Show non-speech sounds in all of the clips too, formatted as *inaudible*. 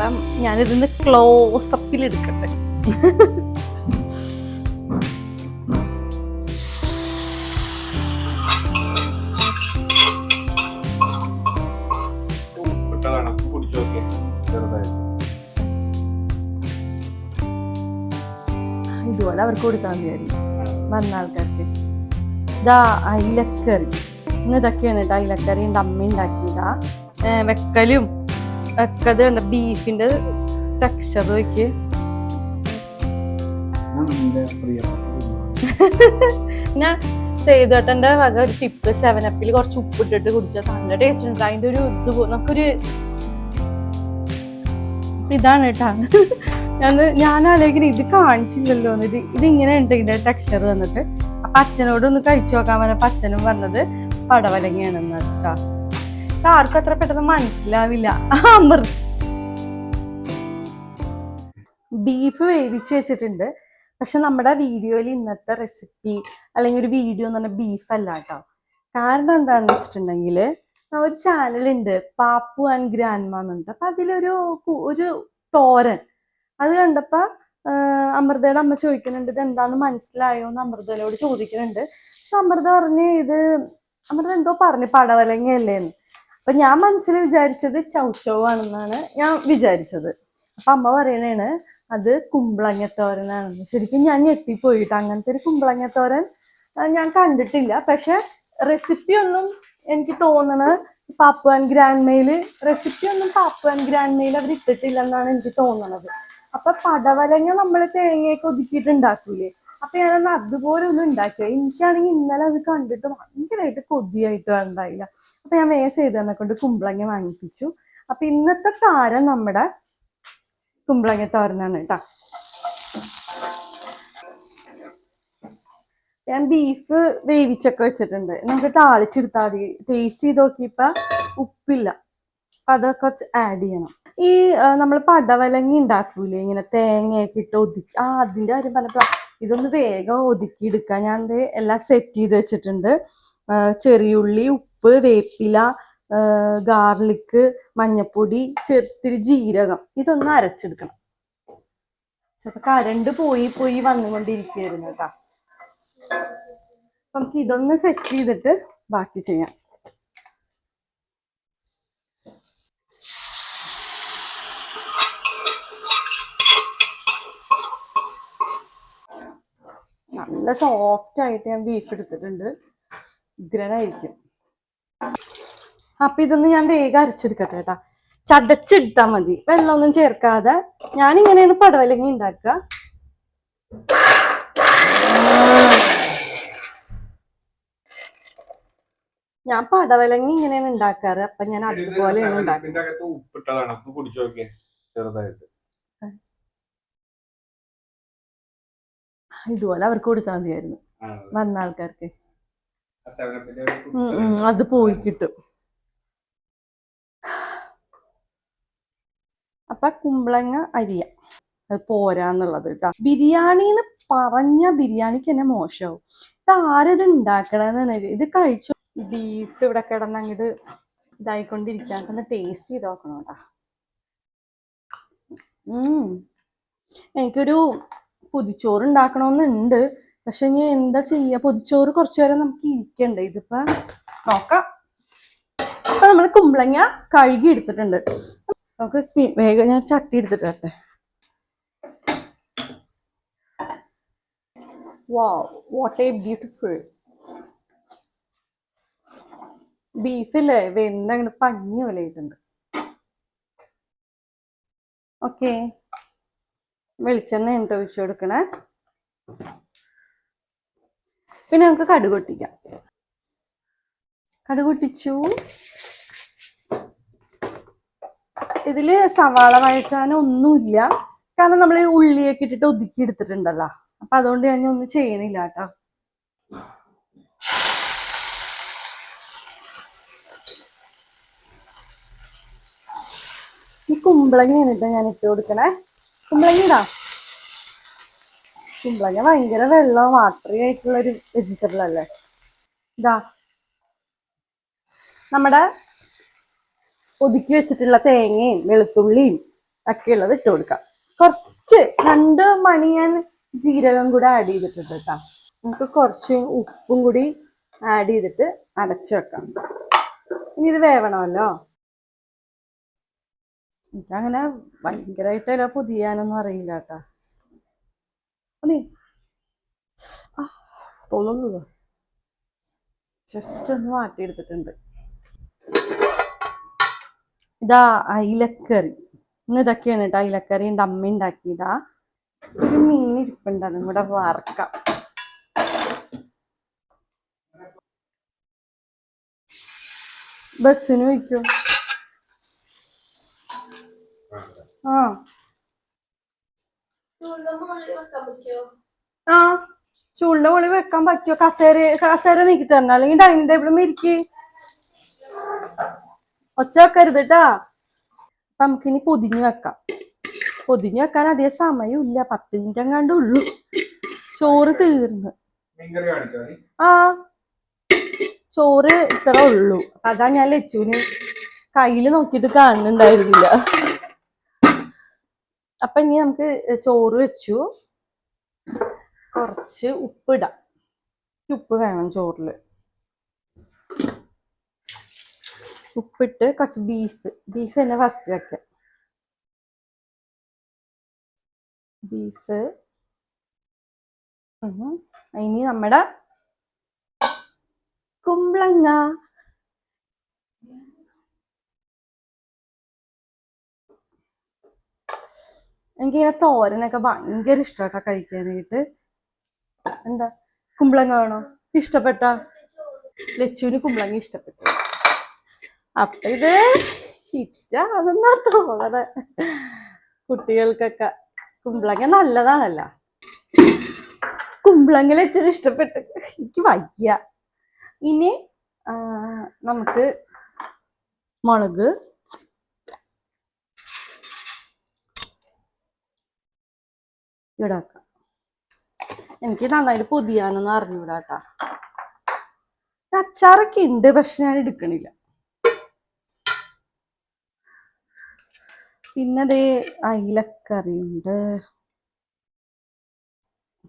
അപ്പം ഞാനിതിന്ന് ക്ലോസപ്പിൽ എടുക്കട്ടെ. ഇതുപോലെ അവർക്ക് കൊടുക്കാൻ വേണ്ടി വന്ന ആൾക്കാർക്ക്. ഇതാ അയിലക്കറി. ഇന്ന് ഇതൊക്കെയാണ് കേട്ടോ അയിലക്കറി ഉണ്ട് അമ്മ ഉണ്ടാക്കിയതാ. ഏ, വെക്കത് ഉണ്ട് ബീഫിന്റെ ടെക്സ്ചർ നോക്കി ഞാൻ സേതുവേട്ടന്റെ വക ഒരു ടിപ്പ് സെവൻ അപ്പിൽ കുറച്ച് ഉപ്പിട്ടിട്ട് കുടിച്ചാൽ നല്ല ടേസ്റ്റ് ഉണ്ട്. അതിന്റെ ഒരു ഇത് നമുക്കൊരു ഇതാണ് കേട്ടാ. ഞാൻ ഞാൻ ആലോചിക്കുന്നത് ഇത് കാണിച്ചില്ലല്ലോ. ഇത് ഇതിങ്ങനെ ഉണ്ട് ഇതിന്റെ ടെക്സ്ചർ വന്നിട്ട്. അപ്പൊ അച്ഛനോട് ഒന്ന് കഴിച്ചു നോക്കാൻ പറഞ്ഞപ്പോ അച്ഛനും പറഞ്ഞത് പടവലങ്ങയാണെന്ന് കേട്ടാ. ഇത് ആർക്കും അത്ര പെട്ടെന്ന് മനസ്സിലാവില്ല. ബീഫ് വേവിച്ച് വെച്ചിട്ടുണ്ട്. പക്ഷെ നമ്മുടെ വീഡിയോയിൽ ഇന്നത്തെ റെസിപ്പി അല്ലെങ്കിൽ ഒരു വീഡിയോ എന്ന് പറഞ്ഞാൽ ബീഫ് അല്ല കേട്ടോ. കാരണം എന്താണെന്ന് വെച്ചിട്ടുണ്ടെങ്കിൽ ഒരു ചാനലുണ്ട് പാപ്പു ആൻഡ് ഗ്രാൻഡ്മ എന്നുണ്ട് അപ്പൊ അതിലൊരു ഒരു തോരൻ. അത് കണ്ടപ്പോ ആഹ് അമൃതയുടെ അമ്മ ചോദിക്കുന്നുണ്ട് ഇത് എന്താന്ന് മനസ്സിലായോ? എന്ന് അമൃതയോട് ചോദിക്കുന്നുണ്ട്. പക്ഷെ അമൃത പറഞ്ഞ് ഇത് അമൃത എന്തോ പറഞ്ഞു പടവലങ്ങയല്ലേന്ന് അപ്പൊ ഞാൻ മനസ്സിൽ വിചാരിച്ചത് ചൗച്ചവ് ആണെന്നാണ് ഞാൻ വിചാരിച്ചത്. അപ്പൊ അമ്മ പറയണേണ് അത് കുമ്പളങ്ങത്തോരനാണെന്ന് ശരിക്കും ഞാൻ ഞെട്ടിപ്പോയിട്ട് അങ്ങനത്തെ ഒരു കുമ്പളങ്ങത്തോരൻ തോരൻ ഞാൻ കണ്ടിട്ടില്ല. പക്ഷെ റെസിപ്പി ഒന്നും എനിക്ക് തോന്നണ Pappu and grandma recipe ഒന്നും പാപ്പു ആൻഡ് ഗ്രാൻഡ് മെയിൽ അവർ ഇട്ടിട്ടില്ലെന്നാണ് എനിക്ക് തോന്നണത്. അപ്പൊ പടവലങ്ങ നമ്മൾ തേങ്ങയൊക്കെ ഒതുക്കിയിട്ട് ഉണ്ടാക്കൂലേ? അപ്പൊ ഞാനൊന്ന് അതുപോലെ ഒന്നും ഉണ്ടാക്കിയ. എനിക്കാണെങ്കിൽ ഇന്നലെ അത് കണ്ടിട്ട് ഭയങ്കരമായിട്ട് കൊതിയായിട്ട് ഉണ്ടായില്ല അപ്പൊ ഞാൻ വേഗം ചെയ്ത് കൊണ്ട് കുമ്പളങ്ങ വാങ്ങിപ്പിച്ചു. അപ്പൊ ഇന്നത്തെ താരം നമ്മുടെ കുമ്പളങ്ങ തോരനാണ് കേട്ടോ. ഞാൻ ബീഫ് വേവിച്ചൊക്കെ വെച്ചിട്ടുണ്ട്. നമുക്ക് താളിച്ചെടുത്താൽ മതി. ടേസ്റ്റ് ചെയ്ത് നോക്കിയപ്പ ഉപ്പില്ല. അപ്പൊ അതൊക്കെ ആഡ് ചെയ്യണം. ഈ നമ്മൾ പടവലങ്ങി ഉണ്ടാക്കൂലേ? ഇങ്ങനെ തേങ്ങയൊക്കെ ഇട്ട് ഒതുക്കി. ആ അതിന്റെ കാര്യം പറഞ്ഞപ്പോ ഇതൊന്ന് വേഗം ഒതുക്കി എടുക്കാം. ഞാൻ എല്ലാം സെറ്റ് ചെയ്ത് വെച്ചിട്ടുണ്ട്. ചെറിയുള്ളി ഉപ്പ് വേപ്പില ഗാർലിക്ക് മഞ്ഞപ്പൊടി ചെറുത്തിരി ജീരകം. ഇതൊന്ന് അരച്ചെടുക്കണം. ചിലപ്പോ കരണ്ട് പോയി പോയി വന്നുകൊണ്ടിരിക്കുകയായിരുന്നു കേട്ടാ. നമുക്ക് ഇതൊന്ന് സെറ്റ് ചെയ്തിട്ട് ബാക്കി ചെയ്യാം. നല്ല സോഫ്റ്റ് ആയിട്ട് ഞാൻ ബീഫ് എടുത്തിട്ടുണ്ട്. ഉഗ്രനായിരിക്കും. അപ്പൊ ഇതൊന്ന് ഞാൻ വേഗം അരച്ചെടുക്കട്ടെ കേട്ടാ. ചതച്ചെടുത്താ മതി. വെള്ളമൊന്നും ചേർക്കാതെ ഞാൻ ഇങ്ങനെയാണ് പടവലങ്ങി ഉണ്ടാക്കുക. ഞാൻ പടവലങ്ങി ഇങ്ങനെയാണ് ഉണ്ടാക്കാറ്. അപ്പൊ ഞാൻ അതുപോലെയാണ് ചെറുതായിട്ട്. ഇതുപോലെ അവർക്ക് കൊടുത്താൽ മതിയായിരുന്നു. വന്ന ആൾക്കാർക്ക്. അത് പോയി കിട്ടും. അപ്പൊ കുമ്പളങ്ങ അരിയ. അത് പോരാന്നുള്ളത് കേട്ടോ ബിരിയാണി എന്ന് പറഞ്ഞ ബിരിയാണിക്ക് തന്നെ മോശമാവും ഇത് ആരത് ഉണ്ടാക്കണെന്ന് ഇത്. കഴിച്ചു? ബീഫ് ഇവിടെ കിടന്ന് അങ്ങോട്ട് ഇതായിക്കൊണ്ടിരിക്കാൻ ഒന്ന് ടേസ്റ്റ് ചെയ്ത് നോക്കണം കേട്ടാ എനിക്കൊരു പുതിച്ചോറ് ഉണ്ടാക്കണമെന്നുണ്ട് പക്ഷെ ഇനി എന്താ ചെയ്യ? പൊതിച്ചോറ് കുറച്ചു നേരം നമുക്ക് ഇരിക്കണ്ടേ? ഇതിപ്പോ നോക്കാം. അപ്പൊ നമ്മൾ കുമ്പളങ്ങ കഴുകി എടുത്തിട്ടുണ്ട്. നമുക്ക് വേഗം ഞാൻ ചട്ടി എടുത്തിട്ട് വരട്ടെ. വാട്ട് എ ബ്യൂട്ടിഫുൾ ബീഫില്ലേ വെന്ത അങ്ങനെ പഞ്ഞി പോലെ ഓക്കെ വെളിച്ചെണ്ണ ഉണ്ട് ഒഴിച്ചു കൊടുക്കണേ. പിന്നെ നമുക്ക് കടുക് ഒട്ടിക്കാം കടുക് ഒട്ടിച്ചു ഇതിൽ സവാള വഴറ്റാനോ ഒന്നുമില്ല. കാരണം നമ്മൾ ഉള്ളിയൊക്കെ ഇട്ടിട്ട് ഒതുക്കി എടുത്തിട്ടുണ്ടല്ലോ. അപ്പൊ അതുകൊണ്ട് ഞാൻ ഒന്നും ചെയ്യണില്ല കേട്ടോ. ഈ കുമ്പളങ്ങ ഞാൻ ഇട്ട് കൊടുക്കണേ. കുമ്പളങ്ങ ഇടാം കുമ്പളങ്ങ ഭയങ്കര വെള്ളം വാട്ടറി ആയിട്ടുള്ള ഒരു വെജിറ്റബിൾ അല്ലേ? ഇതാ. നമ്മുടെ ഒതുക്കി വെച്ചിട്ടുള്ള തേങ്ങയും വെളുത്തുള്ളിയും ഒക്കെ ഉള്ളത് ഇട്ട് കൊടുക്കാം. കുറച്ച് രണ്ട് മണി ഞാൻ ജീരകം കൂടെ ആഡ് ചെയ്തിട്ടുണ്ട് കേട്ടോ. നമുക്ക് കുറച്ച് ഉപ്പും കൂടി ആഡ് ചെയ്തിട്ട് അടച്ചു വെക്കാം. ഇനി ഇത് വേവണമല്ലോ. എനിക്കങ്ങനെ ഭയങ്കരമായിട്ട് ഇല പൊതിയാനൊന്നും അറിയില്ല കേട്ടോ. നീ തോന്നുന്നത്. ജസ്റ്റ് ഒന്ന് മാറ്റിയെടുത്തിട്ടുണ്ട്. ഇതാ അയിലക്കറി. ഇന്ന് ഇതൊക്കെയാണ് കേട്ടോ അയിലക്കറി ഉണ്ട് അമ്മ ഉണ്ടാക്കിയതാ. ഒരു മീൻ ഇരിപ്പുണ്ട് അതും കൂടെ വറക്കാം. ബസ്സിന് വയ്ക്കോ ആ. ആ ചൂടിന്റെ മുകളിൽ വെക്കാൻ പറ്റുമോ കസേര കസേര നീക്കിട്ട് തരണം അല്ലെങ്കിൽ ഡൈനിങ് ടേബിളും ഇരിക്ക്. ഒച്ച വെക്കരുത് കേട്ടാ അപ്പൊ നമുക്കിനി പൊതിഞ്ഞു വെക്കാം. പൊതിഞ്ഞു വെക്കാൻ അധികം സമയമില്ല. പത്ത് മിനിറ്റ് എങ്ങാണ്ട് ഉള്ളു. ചോറ് തീർന്ന്. ആ. ചോറ് ഇത്ര ഉള്ളു. അതാ ഞാൻ ലച്ചുവിന് കയ്യിൽ നോക്കിയിട്ട് കാണുന്നുണ്ടായിരുന്നില്ല. അപ്പൊ ഇനി നമുക്ക് ചോറ് വെച്ചു. കുറച്ച് ഉപ്പ് ഉപ്പിടാം ഉപ്പ് വേണം ചോറിൽ. ഉപ്പിട്ട് കുറച്ച് ബീഫ്. ബീഫ് തന്നെ ഫസ്റ്റ് വെക്കാം. ബീഫ്. ഇനി നമ്മുടെ കുമ്പളങ്ങ. എനിക്കിങ്ങനെ തോരനൊക്കെ ഭയങ്കര ഇഷ്ടമാട്ടോ കഴിക്കാനായിട്ട്. എന്താ കുമ്പളങ്ങ വേണോ? ഇഷ്ടപ്പെട്ട? ലച്ചുവിന് കുമ്പളങ്ങ ഇഷ്ടപ്പെട്ടു. അപ്പൊ ഇത് ഹിറ്റാണെന്നാ തോന്നത് കുട്ടികൾക്കൊക്കെ കുമ്പളങ്ങ നല്ലതാണല്ലോ. കുമ്പളങ്ങ ലച്ചുവിന് ഇഷ്ടപ്പെട്ടു. എനിക്ക് വയ്യ. ഇനി നമുക്ക് മുളക് ഇടാക്കാം എനിക്ക് നന്നായിട്ട് പൊതിയാനൊന്നും അറിഞ്ഞൂടാ അച്ചാറൊക്കെ ഉണ്ട് പക്ഷെ ഞാൻ എടുക്കണില്ല. പിന്നെ ദേ അയിലക്കറിയുണ്ട്.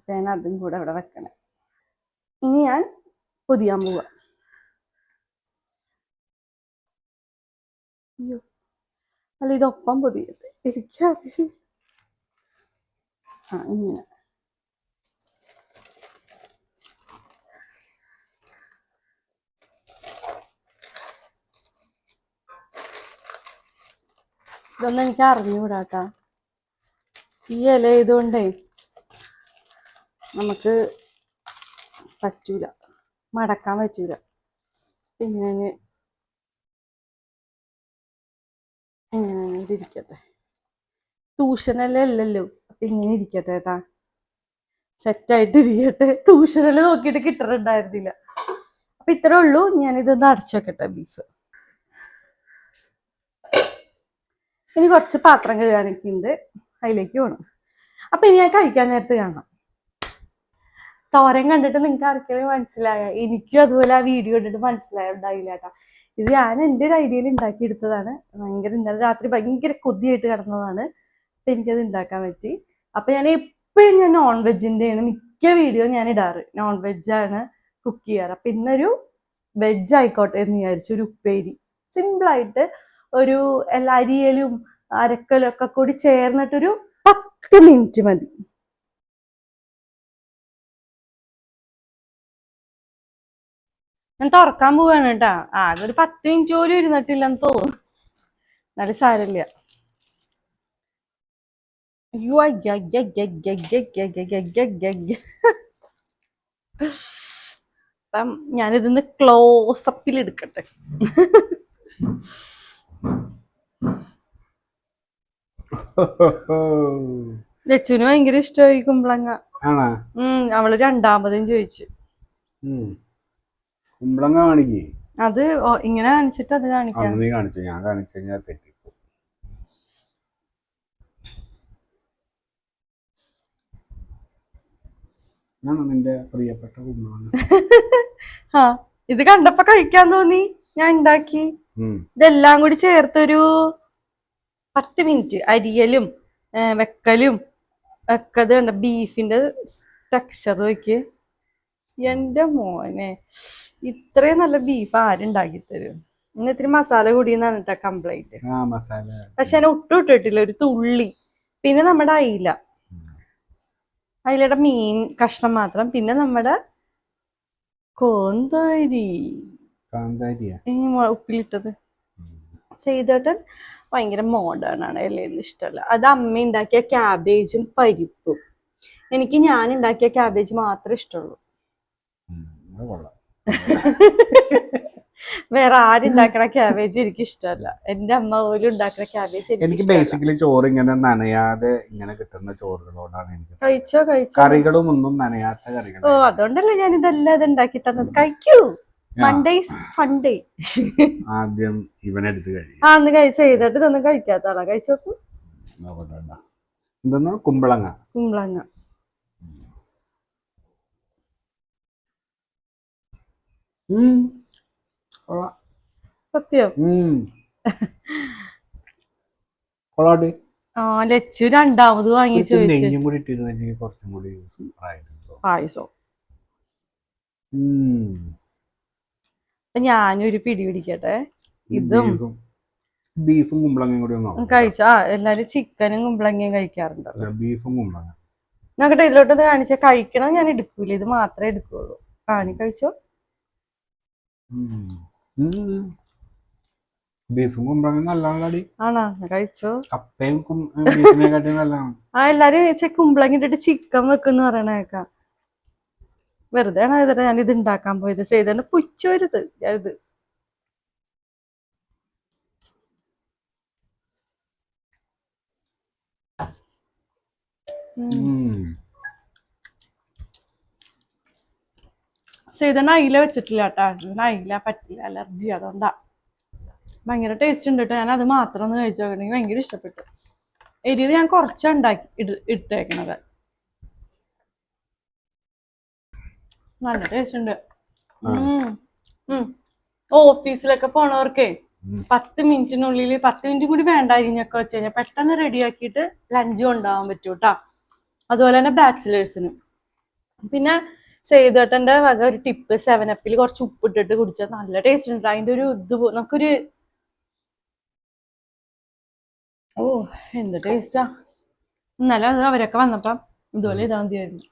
ഞാൻ അതും കൂടെ ഇവിടെ വെക്കണേ. ഇനി ഞാൻ പൊതിയാൻ പോവാ. അല്ല ഇതൊപ്പം പൊതിയട്ടെ. എനിക്കറിയില്ല. ഇങ്ങനെ. ഇതൊന്നും എനിക്ക് അറിഞ്ഞുകൂടാട്ടാ. ഈ ഇല ഇതുകൊണ്ടേ നമുക്ക് പറ്റൂല. മടക്കാൻ പറ്റൂല. പിന്നെ ഇങ്ങനെ ഇരിക്കട്ടെ. ട്യൂഷനെല്ലാം അല്ലല്ലോ? ഇങ്ങനെ ഇരിക്കട്ടെ ഏട്ടാ. സെറ്റായിട്ട് ഇരിക്കട്ടെ. ട്യൂഷനിൽ നോക്കിയിട്ട് കിട്ടറുണ്ടായിരുന്നില്ല അപ്പൊ ഇത്രേ ഉള്ളൂ. ഞാനിതൊന്ന് അടച്ചു വെക്കട്ടെ ബീഫ് ഇനി കുറച്ച് പാത്രം കഴുകാനൊക്കെ ഉണ്ട്. അതിലേക്ക് പോകണം അപ്പൊ ഇനി ഞാൻ കഴിക്കാൻ നേരത്ത് കാണാം. തോരൻ കണ്ടിട്ട് നിങ്ങൾക്ക് ആർക്കെങ്കിലും മനസ്സിലായ? എനിക്കും അതുപോലെ ആ വീഡിയോ കണ്ടിട്ട് മനസ്സിലായ ഉണ്ടായില്ല കേട്ടോ. ഇത് ഞാൻ എന്റെ ഒരു ഐഡിയയിൽ ഉണ്ടാക്കിയെടുത്തതാണ്. ഭയങ്കര ഇന്നലെ രാത്രി ഭയങ്കര കൊതിയായിട്ട് കിടന്നതാണ്. അപ്പൊ എനിക്കത് ഉണ്ടാക്കാൻ പറ്റി. അപ്പൊ ഞാൻ എപ്പോഴും ഞാൻ നോൺ വെജിന്റെയാണ് മിക്ക വീഡിയോ ഞാൻ ഇടാറ്. നോൺ വെജാണ് കുക്ക് ചെയ്യാറ്. അപ്പൊ ഇന്നൊരു വെജ് ആയിക്കോട്ടെ എന്ന് വിചാരിച്ചു ഒരു ഉപ്പേരി. സിമ്പിളായിട്ട് ഒരു എല്ലാ അരിയലും അരക്കലും ഒക്കെ കൂടി ചേർന്നിട്ടൊരു പത്ത് മിനിറ്റ് മതി. ഞാൻ തുറക്കാൻ പോവാണ് കേട്ടാ. ആകെ ഒരു പത്ത് മിനിറ്റ് പോലും ഇരുന്നിട്ടില്ലെന്ന് തോന്നുന്നു. എന്നാലും സാരമില്ല. അയ്യ. അപ്പം ഞാനിതൊന്ന് ക്ലോസപ്പിൽ എടുക്കട്ടെ ലച്ചുവിന് ഭയങ്കര ഇഷ്ടമായി കുമ്പളങ്ങ അവൾ രണ്ടാമതും ചോദിച്ചു. കുമ്പളങ്ങ കാണിക്കേ അത് ഇങ്ങനെ കാണിച്ചിട്ട് അത് കാണിക്കാം നീ കാണിച്ചു ഞാൻ കാണിച്ചു കഴിഞ്ഞാൽ തെറ്റിപ്പോ ഞാൻ നിന്റെ പ്രിയപ്പെട്ട കുഞ്ഞാണ് ആ *laughs* ഇത് കണ്ടപ്പോ കഴിക്കാൻ തോന്നി. ഞാൻ ഉണ്ടാക്കി. ഇതെല്ലാം കൂടി ചേർത്തൊരു പത്ത് മിനിറ്റ് അരിയലും വെക്കലും ഒക്കെ ഇത് കണ്ട? ബീഫിന്റെ ടെക്സ്ചർ നോക്കി എന്റെ മോനെ ഇത്രയും നല്ല ബീഫ് ആരുണ്ടാക്കി തരും ഇന്ന് ഇത്തിരി മസാല കൂടിയെന്നാണ് കേട്ടോ കംപ്ലൈന്റ് ആ മസാല. പക്ഷെ ഞാൻ ഒട്ടും ഇട്ടിട്ടില്ല ഒരു തുള്ളി. പിന്നെ നമ്മുടെ അയില. അയിലയുടെ മീൻ കഷ്ണം മാത്രം. പിന്നെ നമ്മുടെ കോന്തരി. ഉപ്പിലിട്ടത്. ചെയ്തേട്ടൻ ഭയങ്കര മോഡേൺ ആണ്. എല്ലാം ഇഷ്ടമല്ല. അത് അമ്മ ഉണ്ടാക്കിയ ക്യാബേജും പരിപ്പും. എനിക്ക് ഞാൻ ഉണ്ടാക്കിയ ക്യാബേജ് മാത്രമേ ഇഷ്ടമുള്ളൂ. *laughs* ഉം, ആരും ഉണ്ടാക്കണ ക്യാബേജ് എനിക്ക് ഇഷ്ടമല്ല. എന്റെ അമ്മ പോലും ഉണ്ടാക്കുന്ന ക്യാബേജ് എനിക്ക് ബേസിക്കലി ചോറ് ഇങ്ങനെ നനയാതെ ഇങ്ങനെ കിട്ടുന്ന ചോറുകളോടാണ് എനിക്ക് കഴിച്ചോ കഴിച്ചോ? കറികളും ഒന്നും നനയാത്ത കറികൾ ഓ അതുകൊണ്ടല്ലേ ഞാൻ ഇതെല്ലാം ഇത് ഉണ്ടാക്കി തന്നത്. കഴിക്കൂ. മൺഡേസ് ഫണ്ടേ ആദ്യം ഇവനെടുത്ത് കഴിക്കും ആ അന്ന് കഴിച്ച് ചെയ്തിട്ട് ഇതൊന്നും കഴിക്കാത്ത ആളാ. കഴിച്ചോക്കൂ എന്തെന്ന്? കുമ്പളങ്ങ. കുമ്പളങ്ങ. ഉം. കൊള്ളാം. സത്യം? ഉം. കൊള്ളാടി ആ ലച്ചു രണ്ടാമത് വാങ്ങി ചോദിച്ചു. നെയ്യും കൂടി ഇട്ടിരുന്നെങ്കിൽ കുറച്ചും കൂടി പായസം. അപ്പൊ ഞാനൊരു പിടി പിടിക്കട്ടെ? ഇതും ബീഫും കുമ്പളങ്ങയും കൂടി കഴിച്ചാ എല്ലാരും ചിക്കനും കുമ്പളങ്ങയും കഴിക്കാറുണ്ടല്ലോ ബീഫും കുമ്പളങ്ങ. നോക്കട്ടെ ഇതിലോട്ട് കാണിച്ച കഴിക്കണം ഞാൻ എടുക്കൂല ഇത് മാത്രമേ എടുക്കുള്ളൂ. കാണി കഴിച്ചോ. ബീഫും കുമ്പളങ്ങയും ആണോ? കഴിച്ചോ? കപ്പയും നല്ലതാണ് ആ എല്ലാരും കുമ്പളങ്ങ ഇട്ടിട്ട് ചിക്കൻ വെക്കുന്ന പറയണേക്കാം വെറുതെ ആണ് ഞാൻ ഇത് ഉണ്ടാക്കാൻ പോയത്. ചെയ്തോണ്ട് പുച്ചോരുത്. ഞാനിത് ഉം. ചെയ്തോണ്ട് അയില വെച്ചിട്ടില്ല കേട്ടോ. അയില പറ്റില്ല അലർജി അതുകൊണ്ടാ. ഭയങ്കര ടേസ്റ്റ് ഉണ്ട് കേട്ടോ. ഞാൻ അത് മാത്രം ഒന്ന് കഴിച്ചു നോക്കണമെങ്കിൽ ഭയങ്കര ഇഷ്ടപ്പെട്ടു. എരിയത് ഞാൻ കുറച്ചാ ഉണ്ടാക്കി ഇട് ഇട്ടേക്കണത്. നല്ല ടേസ്റ്റ് ഉണ്ട്. ഓഫീസിലൊക്കെ പോണവർക്കേ. പത്ത് മിനിറ്റിനുള്ളിൽ പത്ത് മിനിറ്റ് കൂടി വേണ്ട അരിഞ്ഞൊക്കെ വെച്ച് കഴിഞ്ഞാൽ പെട്ടെന്ന് റെഡിയാക്കിയിട്ട് ലഞ്ച് കൊണ്ടുപോകാൻ പറ്റൂട്ടാ. അതുപോലെ തന്നെ ബാച്ചിലേഴ്സിനും പിന്നെ സേതുവേട്ടന്റെ വക ഒരു ടിപ്പ് സെവനപ്പിൽ കുറച്ച് ഉപ്പിട്ടിട്ട് കുടിച്ചാൽ നല്ല ടേസ്റ്റ് ഉണ്ട്. അതിന്റെ ഒരു ഇത് നമുക്കൊരു ഓ എന്ത് ടേസ്റ്റാ ഇന്നലെ അത് അവരൊക്കെ വന്നപ്പം ഇതുപോലെ ഇതാ മതിയായിരുന്നു.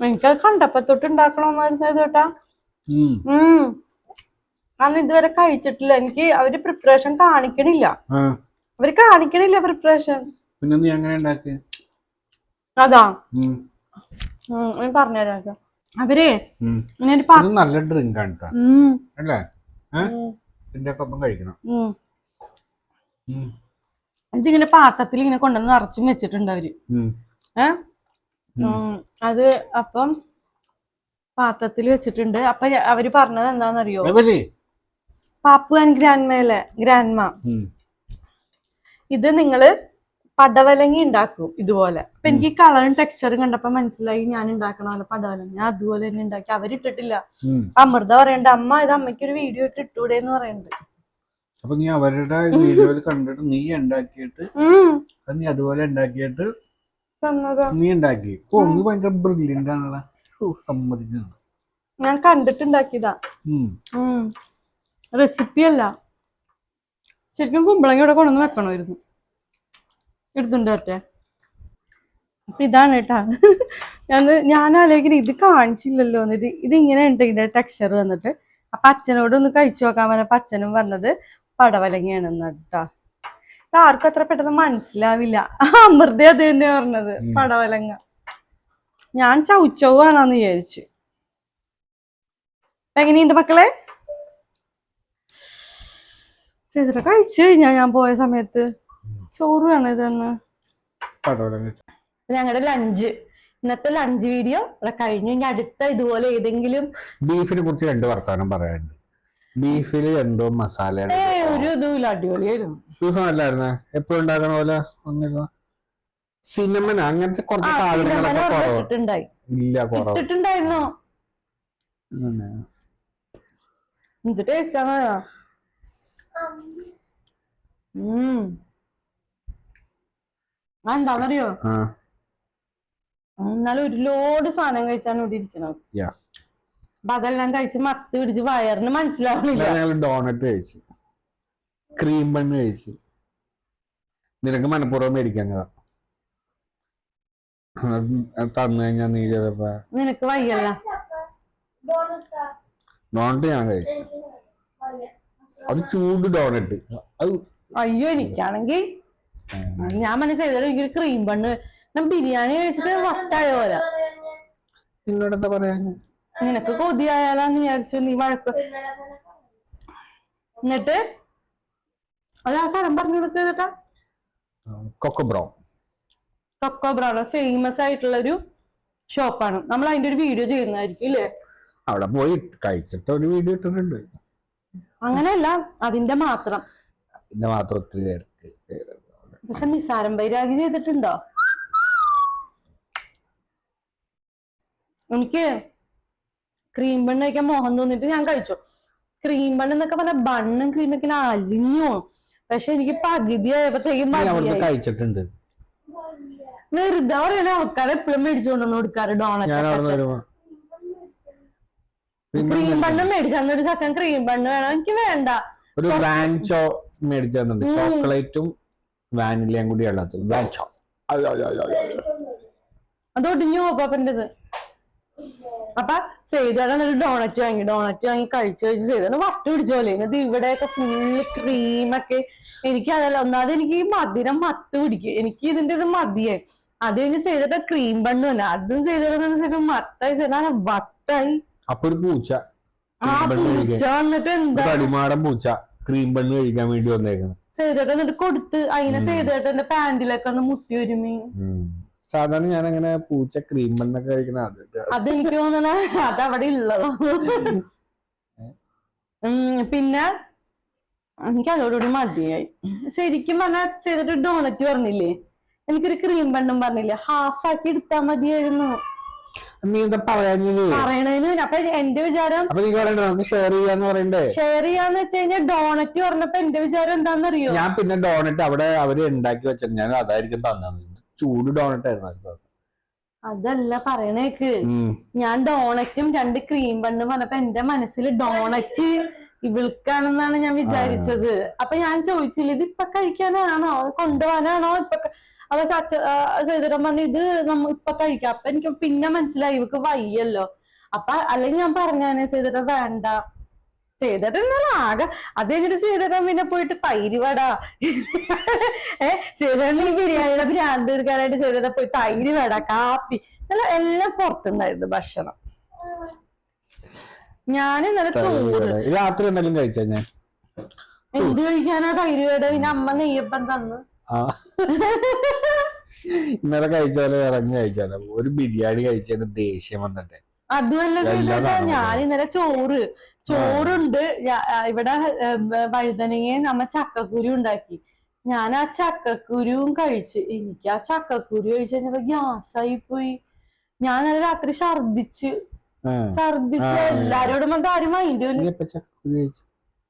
എനിക്കത് കണ്ടപ്പോ തൊട്ട് ഉണ്ടാക്കണമെന്നായിരുന്നു. ഉം. അന്ന് ഇതുവരെ കഴിച്ചിട്ടില്ല. എനിക്ക് അവർ പ്രിപ്പറേഷൻ കാണിക്കണില്ല. അവർ കാണിക്കണില്ല പ്രിപ്പറേഷൻ പിന്നെ നീ അങ്ങനെ ഉണ്ടാക്കി? അതാ. ഞാൻ പറഞ്ഞുതരാം. അവർ നല്ല ഡ്രിങ്ക് ആണ് അല്ലേ? ഏഹ് ഇതിന്റെ ഒപ്പം കഴിക്കണം. ഇതിങ്ങനെ പാത്രത്തിൽ ഇങ്ങനെ കൊണ്ടുവന്ന് നിറച്ചും വെച്ചിട്ടുണ്ട് അവർ. ഉം. ഏ? ഉം, അത് അപ്പം പാത്രത്തിൽ വെച്ചിട്ടുണ്ട്. അപ്പൊ അവർ പറഞ്ഞത് എന്താണെന്നറിയോ? എവര്? പാപ്പു ആൻഡ് ഗ്രാൻഡ്മയല്ലേ ഗ്രാൻഡ്മ. ഇത് നിങ്ങൾ പടവലങ്ങി ഉണ്ടാക്കും ഇതുപോലെ. അപ്പൊ എനിക്ക് കളറും ടെക്സ്ചറും കണ്ടപ്പോ മനസ്സിലായി ഞാൻ ഉണ്ടാക്കണ പോലെ പടവലങ്ങി. ഞാൻ അതുപോലെ തന്നെ ഉണ്ടാക്കി. അവരിട്ടിട്ടില്ല അമൃത പറയണ്ട അമ്മ ഇത് അമ്മയ്ക്ക് ഒരു വീഡിയോ ഇട്ട് ഇട്ടൂടെ എന്ന് പറയുന്നുണ്ട് അപ്പൊ നീ അവരുടെ വീഡിയോയിൽ കണ്ടിട്ട് നീ ഉണ്ടാക്കിയിട്ട് നീ അതുപോലെ ഉണ്ടാക്കിയിട്ട് നീ ഉണ്ടാക്കി. ഓ നീ ഭയങ്കര ബ്രില്യന്റ് ആണല്ലോ. സമ്മതിക്കുന്നത് ഞാൻ കണ്ടിട്ടുണ്ടാക്കിയതാ. റെസിപ്പി അല്ല. ശരിക്കും കുമ്പളങ്ങ ഇവിടെ കൊണ്ടുവന്ന് വെക്കണമായിരുന്നു. എടുത്തുണ്ട് പറ്റേ അപ്പൊ ഇതാണ് കേട്ടാ. ഞാൻ ഞാൻ ആലോചിക്കുന്നത് ഇത് കാണിച്ചില്ലല്ലോ എന്ന്. ഇത് ഇത് ഇങ്ങനെ ഉണ്ട് ഇതിന്റെ ടെക്സ്ചർ വന്നിട്ട്. അപ്പൊ അച്ഛനോട് ഒന്ന് കഴിച്ചു നോക്കാൻ പറഞ്ഞപ്പോ അച്ഛനും പറഞ്ഞത് പടവലങ്ങയാണെന്ന് കേട്ടാ. ഇത് ആർക്കും അത്ര പെട്ടെന്ന് മനസ്സിലാവില്ല. അമൃത അത് തന്നെ പറഞ്ഞത് പടവലങ്ങ. ഞാൻ ചൗച്ചവ് ആണെന്ന് വിചാരിച്ചു. എങ്ങനെയുണ്ട് മക്കളെ? ചെയ്തിട്ട് കഴിച്ചു കഴിഞ്ഞാ ഞാൻ പോയ സമയത്ത് ചോറ് വേണം ഇതെന്ന് ഞങ്ങളുടെ ലഞ്ച് ഇന്നത്തെ ലഞ്ച് വീഡിയോ ഇവിടെ കഴിഞ്ഞു. ഇനി അടുത്ത ഇതുപോലെ ഏതെങ്കിലും ബീഫിനെ കുറിച്ച് രണ്ട് വർത്താനം പറയാനുണ്ട്. ബീഫിൽ എന്തോ മസാല ഏ ഒരു ഇതുമില്ല അടിപൊളിയായിരുന്നു. ബീഫ് നല്ലായിരുന്നേ എപ്പോഴും ഉണ്ടാക്കണ പോലെ ഒന്നില്ല സിനിമന അങ്ങനത്തെ കുറച്ച് സാധനങ്ങളൊക്കെ ഇല്ല ഇട്ടിട്ടുണ്ടായിരുന്നു? ഉം. എന്ത് ടേസ്റ്റ് ആണ്? ആ എന്നാലും ഒരു ലോഡ് സാധനം കഴിച്ചാണ് ഇവിടെ ഇരിക്കുന്നത് അപ്പൊ അതെല്ലാം കഴിച്ച് മത്ത് പിടിച്ച് വയറിന് മനസ്സിലാവണില്ല. ഡോണറ്റ് കഴിച്ചു. ക്രീം ബണ്ണ് കഴിച്ചു. നിനക്ക് മനഃപൂർവം മേടിക്കാൻ കഥ തന്നു കഴിഞ്ഞാൽ നീ ചിലപ്പോ നിനക്ക് വയ്യല്ല. ഡോണറ്റ് ഞാൻ കഴിച്ചു. അത് ചൂട് ഡോണറ്റ് അത് അയ്യോ എനിക്കാണെങ്കിൽ ഞാൻ മനസ്സിലായത് എനിക്കൊരു ക്രീം ബണ്ണ് ഞാൻ ബിരിയാണി കഴിച്ചിട്ട് വട്ടായ പോലെ. നിന്നോട് എന്താ പറയാ നിനക്ക് കൊതിയായാലാന്ന് വിചാരിച്ചു നീ വഴക്ക്. എന്നിട്ട് അത് ആ സ്ഥലം പറഞ്ഞു കൊടുക്കേട്ടാ കൊക്കോബ്രോ കൊക്കോ ബ്രൗൺ. ഫേമസ് ആയിട്ടുള്ള ഒരു ഷോപ്പാണ് നമ്മൾ അതിന്റെ ഒരു വീഡിയോ ചെയ്യുന്നതായിരിക്കും ഇല്ലേ? അവിടെ പോയി കഴിച്ചിട്ട് ഒരു വീഡിയോ ഇട്ടിട്ടുണ്ട്. അങ്ങനെയല്ല അതിന്റെ മാത്രം. അതിന്റെ മാത്രം ഒത്തിരി പേർക്ക് പക്ഷെ നിസാരം വൈരാഗി ചെയ്തിട്ടുണ്ടോ? എനിക്ക് ക്രീം ബണ്ണ് കഴിക്കാൻ മോഹം തോന്നിട്ട് ഞാൻ കഴിച്ചു. ക്രീം ബണ്ണ് എന്നൊക്കെ പറഞ്ഞ ബണ്ണും ക്രീമൊക്കെ അലിഞ്ഞു. പക്ഷെ എനിക്ക് പകുതി ആയപ്പോഴത്തേക്കും കഴിച്ചിട്ടുണ്ട്. വെറുതെ പറയണ ആൾക്കാരെ എപ്പോഴും മേടിച്ചുകൊണ്ടു കൊടുക്കാറ് ഡോണറ്റ് ക്രീം ബണ്ണ് മേടിച്ചു. ചക്കൻ ക്രീം ബണ്ണ് വേണം. എനിക്ക് വേണ്ട. ഒരു ബ്രാൻഡ് ചോ മേടിച്ചു ചോക്ലേറ്റും വാനിലയും കൂടി ഉള്ളത്. അതോട്ട് അയ്യോ, അയ്യോ, അയ്യോ, അയ്യോ. അത്. ഒടിഞ്ഞു പോപ്പന്റെത് അപ്പൊ ചെയ്താണ് ഒരു ഡോണറ്റ് വാങ്ങി. ഡോണറ്റ് വാങ്ങി കഴിച്ചു കഴിച്ച് ചെയ്താണ് വട്ട് പിടിച്ചോലെ. എന്നിട്ട് ഇവിടെയൊക്കെ ഫുള്ള് ക്രീമൊക്കെ എനിക്ക് അതല്ല ഒന്നാമത് എനിക്ക് ഈ മധുരം മത്ത് പിടിക്കും. എനിക്ക് ഇതിന്റെ ഇത് മതിയായി അത് കഴിഞ്ഞ് ചെയ്തിട്ട് ക്രീം ബണ്ണു തന്നെ അതും ചെയ്തിട്ട് മത്തായി. ചെയ്താൽ വട്ടായി. അപ്പൊ ഒരു പൂച്ച ആ പൂച്ച വന്നിട്ട് എന്താ? പൂച്ച ക്രീം ബണ്ണ് കഴിക്കാൻ വേണ്ടി വന്നേക്കണം. ചെയ്തിട്ട് എന്നിട്ട് കൊടുത്ത് അങ്ങനെ ചെയ്തിട്ട് എന്റെ പാന്റിലൊക്കെ ഒന്ന് മുട്ടി ഒരുമി. സാധാരണ ഞാൻ അങ്ങനെ പൂച്ച ക്രീം ബണ്ണൊക്കെ കഴിക്കണ അതെനിക്ക് തോന്നണ അതവിടെ ഉള്ളതോ പിന്നെ എനിക്ക് അതോടുകൂടി മതിയായി. ശരിക്കും പറഞ്ഞാൽ ചെയ്തിട്ട് ഡോണറ്റ് പറഞ്ഞില്ലേ? എനിക്കൊരു ക്രീം ബണ്ണും പറഞ്ഞില്ലേ? ഹാഫ് ആക്കി എടുത്താൽ മതിയായിരുന്നു. നീ എന്താ പറയാഞ്ഞത്? പറയണതിന് അപ്പൊ എന്റെ വിചാരം അപ്പൊ നീ പറയണ്ട നമുക്ക് ഷെയർ ചെയ്യാന്ന് പറയണ്ടേ? ഷെയർ ചെയ്യാന്ന് വെച്ച് കഴിഞ്ഞാൽ ഡോണറ്റ് പറഞ്ഞപ്പോ എന്റെ വിചാരം എന്താണെന്നറിയോ ഞാൻ പിന്നെ ഡോണറ്റ് അവിടെ അവർ ഉണ്ടാക്കി വെച്ചത്. ഞാൻ അതായിരിക്കും തന്നത്. ചൂട് ഡോണറ്റ് ആയിരുന്നു അതല്ല പറയണേക്ക്. ഞാൻ ഡോണറ്റും രണ്ട് ക്രീം ബണ്ണും പറഞ്ഞപ്പോ എന്റെ മനസ്സിൽ ഡോണറ്റ് ഇവിൾക്കാണെന്നാണ് ഞാൻ വിചാരിച്ചത്. അപ്പൊ ഞാൻ ചോദിച്ചില്ല ഇത് ഇപ്പൊ കഴിക്കാനാണോ? കൊണ്ടുപോകാനാണോ ഇപ്പൊ അപ്പൊ ചച്ച സേതുരം പറഞ്ഞു ഇത് നമ്മ ഇപ്പൊ കഴിക്കാം. അപ്പൊ എനിക്ക് പിന്നെ മനസ്സിലായി ഇവക്ക് വയ്യല്ലോ. അപ്പൊ അല്ലെങ്കിൽ ഞാൻ പറഞ്ഞാണ് സേതുരം വേണ്ട. എന്നാലും ആകെ അത് കഴിഞ്ഞിട്ട് ചെയ്തിട്ട് പിന്നെ പോയിട്ട് തൈര് വട. ഏ ചെയ്തിട്ട് ഈ ബിരിയാണിയുടെ ഭ്രാന്ത് തീർക്കാനായിട്ട് ചെയ്തിട്ട് പോയി തൈര് വട കാപ്പി. എല്ലാം എല്ലാം പുറത്തുണ്ടായിരുന്നു ഭക്ഷണം. ഞാൻ ഇന്നലെ ചോറ്. രാത്രി എന്തെങ്കിലും കഴിച്ചാ ഞാൻ? എന്ത് കഴിക്കാനാ തൈര് വേട? പിന്നെ അമ്മ നെയ്യപ്പം തന്നു. ആ. ഇന്നലെ കഴിച്ചാലോ ഇറങ്ങി കഴിച്ചാലോ? ഒരു ബിരിയാണി കഴിച്ചതിന് ദേഷ്യം വന്നിട്ട്. അതുമല്ല ഞാൻ ഇന്നലെ ചോറ് ചോറുണ്ട്. ഇവിടെ വഴുതനങ്ങയും നമ്മ ചക്കക്കുരു ഉണ്ടാക്കി. ഞാൻ ആ ചക്കക്കുരുവും കഴിച്ച് എനിക്ക് ആ ചക്കക്കുരു കഴിച്ച് കഴിഞ്ഞപ്പോ ഗ്യാസായി പോയി ഞാൻ നല്ല രാത്രി ഛർദിച്ച്. ഛർദിച്ച്. എല്ലാരോടും പറഞ്ഞിട്ട് ആരും മൈൻഡ്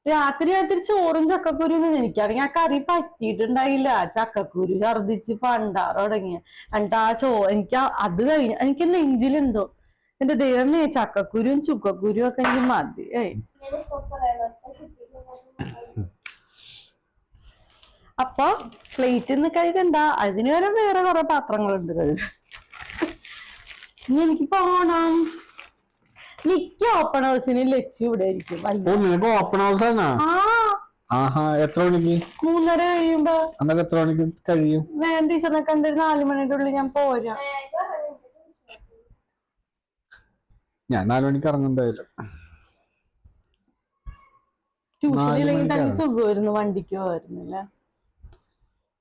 രാത്രി രാത്രി ചോറും ചക്കക്കുരു എനിക്കാണെങ്കിൽ ആ കറി പറ്റിയിട്ടുണ്ടായില്ല. ചക്കക്കുരു ഛർദിച്ച് പണ്ടാർ തുടങ്ങിയ എന്നിട്ട് ആ ചോ എനിക്ക് അത് കഴിഞ്ഞ എനിക്ക് നെഞ്ചിലെന്തോ എന്റെ ദൈവമേ ചക്കക്കുരും ചുക്കക്കുരും ഒക്കെ എനിക്ക് മതി. ഏയ്. അപ്പൊ പ്ലേറ്റ് നിന്ന് കഴുകണ്ട അതിന് വരെ വേറെ കുറെ പാത്രങ്ങളുണ്ട് കഴുകാൻ. ഇനി എനിക്ക് പോണം മിക്ക ഓപ്പൺ ഹൗസിന് ലച്ചു ഇവിടെ ആയിരിക്കും. ഓ നിനക്ക് ഓപ്പൺ ഹൗസ് ആണോ? ആഹാ എത്ര മണിക്ക്? മൂന്നര കഴിയുമ്പോ. അന്നൊക്കെ എത്ര മണിക്ക് കഴിയും? വേണ്ട ടീച്ചറിനെ കണ്ടൊരു നാലു മണിയുടെ ഉള്ളിൽ ഞാൻ പോരാ. ഞാൻ നാലു മണിക്ക് ഇറങ്ങുണ്ടായാലും ട്യൂഷൻ ഇല്ലെങ്കിൽ തന്നെ. സുഖമായിരുന്നു വണ്ടിക്ക് പോയിരുന്നില്ല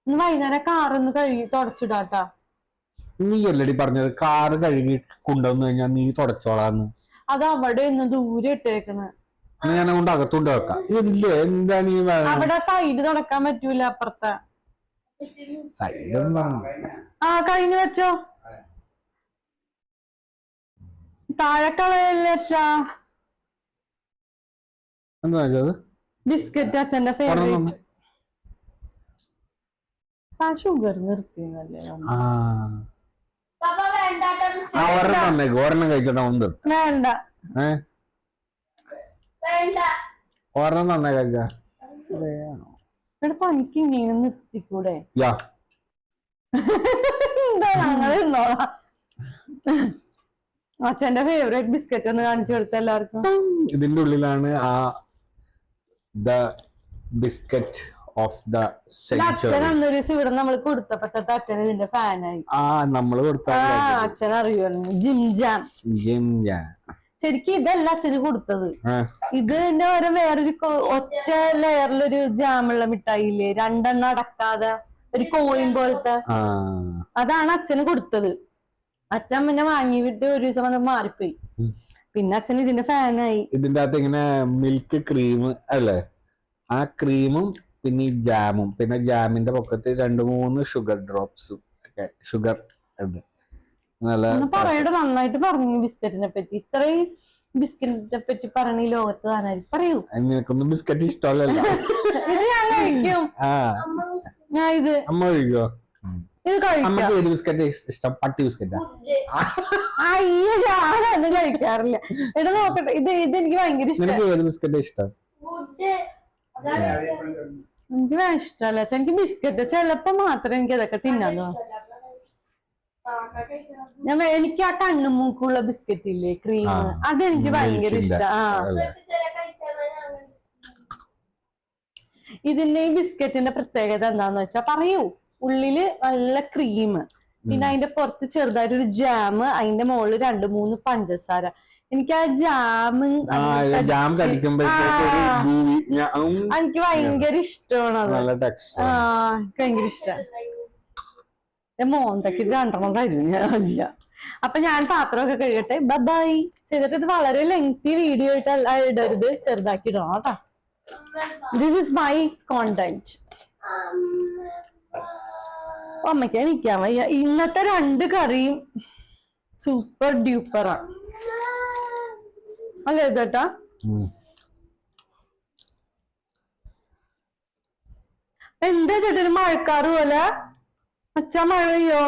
ഇന്ന് വൈകുന്നേരം കാറൊന്ന് കഴുകി തുടച്ചിടാട്ടാ. നീ അല്ലടി പറഞ്ഞത്? കാറ് കഴുകി കൊണ്ടുവന്നു കഴിഞ്ഞാൽ നീ തുടച്ചോളാന്ന്. അത് അവിടെ നിന്ന് ദൂരെ ഇട്ടേക്കണ് എന്നാ ഞാൻ കൊണ്ട് അകത്തോണ്ട് വെക്കാം. ഇല്ല? എന്താ നീ അവിടെ സൈഡ് തുടക്കാൻ പറ്റൂല അപ്പുറത്തെ. പറഞ്ഞു ആ കഴിഞ്ഞു വെച്ചോ. താഴെ കളയല്ലേ അച്ഛാ? എന്താ വെച്ചത് ബിസ്ക്കറ്റ് അച്ഛന്റെ ഫേവറേറ്റ്. ആ ഷുഗർ നിർത്തിയെന്നല്ലേ? ആ ഒരെണ്ണം തന്നേക്ക് ഒരെണ്ണം കഴിച്ചോട്ടെ ഒന്ന് വേണ്ട. ഏ? ഒരെണ്ണം തന്നെ കഴിച്ച. എടാ പണിക്ക് ഇങ്ങനെ നിർത്തിക്കൂടെ? യാ. എന്താ ഞങ്ങൾ തിന്നോളാം. അച്ഛന്റെ ഫേവറേറ്റ് ബിസ്ക്കറ്റ് ഒന്ന് കാണിച്ചു കൊടുത്ത എല്ലാവർക്കും. ഇതിന്റെ ഉള്ളിലാണ് ആ ദ ബിസ്ക്കറ്റ് ഓഫ് ദ അച്ഛൻ സെഞ്ചുറി അന്നൊരു ഇവിടെ നമ്മൾ കൊടുത്തപ്പോ തൊട്ട് അച്ഛൻ ഇതിന്റെ ഫാനായി ആ നമ്മൾ കൊടുത്ത അച്ഛൻ അറിയുമായിരുന്നു. Jim Jam. Jim Jam. ശരിക്കും ഇതല്ല അച്ഛന് കൊടുത്തത്. ഇത് ഇതിന്റെ ഓരോ വേറൊരു ഒറ്റ ലെയറിലൊരു ജാമുള്ള മിഠായില്ലേ രണ്ടെണ്ണം അടക്കാതെ ഒരു കോയിൻ പോലത്തെ. അതാണ് അച്ഛന് കൊടുത്തത്. അച്ഛൻ പിന്നെ വാങ്ങി വിട്ട് ഒരു ദിവസം വന്ന് മാറിപ്പോയി. പിന്നെ അച്ഛൻ ഇതിന്റെ ഫാനായി ഇതിന്റെ അകത്ത് ഇങ്ങനെ മിൽക്ക് ക്രീം അല്ലേ? ആ ക്രീമും പിന്നെ ഈ ജാമും പിന്നെ ജാമിന്റെ പൊക്കത്ത് രണ്ട് മൂന്ന് ഷുഗർ ഡ്രോപ്സും ഒക്കെ. ഷുഗർ ഉണ്ട്. നല്ല പറയട നന്നായിട്ട് പറഞ്ഞു ബിസ്ക്കറ്റിനെ പറ്റി. ഇത്രയും ബിസ്ക്കറ്റിനെ പറ്റി പറഞ്ഞ ഈ ലോകത്ത് കാണാൻ. പറയൂ. നിനക്കൊന്നും ബിസ്ക്കറ്റ് ഇഷ്ടമല്ലല്ലോ. *laughs* ഇത് ഞാൻ കഴിക്കും. ആ. ഞാൻ ഇത് അമ്മ കഴിക്കോ? ഇത് കഴിക്കാം. അമ്മയ്ക്ക് ഏത് ബിസ്ക്കറ്റ് ഇഷ്ടം? പട്ടി ബിസ്ക്കറ്റാ? അയ്യോ ഞാനത് കഴിക്കാറില്ല. എടാ നോക്കട്ടെ. ഇത് ഇത് എനിക്ക് ഭയങ്കര ഇഷ്ടം. ഏത് ബിസ്ക്കറ്റ് ഇഷ്ടം? എനിക്ക് ഇഷ്ടമല്ല. എനിക്ക് ബിസ്ക്കറ്റ് ചിലപ്പോ മാത്രമേ എനിക്ക് അതൊക്കെ തിന്നാൻ തോന്നും. ഞാൻ എനിക്ക് ആ കണ്ണുമൂക്കുള്ള ബിസ്ക്കറ്റ് ഇല്ലേ? ക്രീം. അത് അതെനിക്ക് ഭയങ്കര ഇഷ്ടം. ആ? ഇതിന്റെ ഈ ബിസ്ക്കറ്റിന്റെ പ്രത്യേകത എന്താന്ന് വെച്ചാ പറയൂ. ഉള്ളിൽ നല്ല ക്രീം. പിന്നെ അതിന്റെ പുറത്ത് ചെറുതായിട്ടൊരു ജാം. അതിന്റെ മുകളിൽ രണ്ട് മൂന്ന് പഞ്ചസാര. എനിക്ക് ആ ജാമ് ആ. ജാം കടിക്കുമ്പോഴത്തേക്ക് ഉം, എനിക്ക് ഭയങ്കര ഇഷ്ടമാണ് അത്. നല്ല ടെക്സ്റ്റ് ആ എനിക്ക് ഭയങ്കര ഇഷ്ടമാണ് മോന്തക്ക് ഇത് രണ്ടെണ്ണം അല്ല അപ്പൊ ഞാൻ പാത്രമൊക്കെ കഴുകട്ടെ. ബൈ ചെയ്തിട്ട് ഇത് വളരെ ലെങ്തി വീഡിയോ ആയിട്ട് അല്ല ഇടരുത്. ചെറുതാക്കി ഇടണം കേട്ടോ. ദിസ് ഇസ് മൈ കോണ്ടന്റ് അമ്മയ്ക്ക് നിൽക്കാൻ വയ്യ. ഇന്നത്തെ രണ്ട് കറിയും സൂപ്പർ ഡ്യൂപ്പറാണ് അല്ലേ ചേട്ടാ എന്താ ചേട്ടന് മഴക്കാറ് പോലെ? അച്ഛാ മഴയോ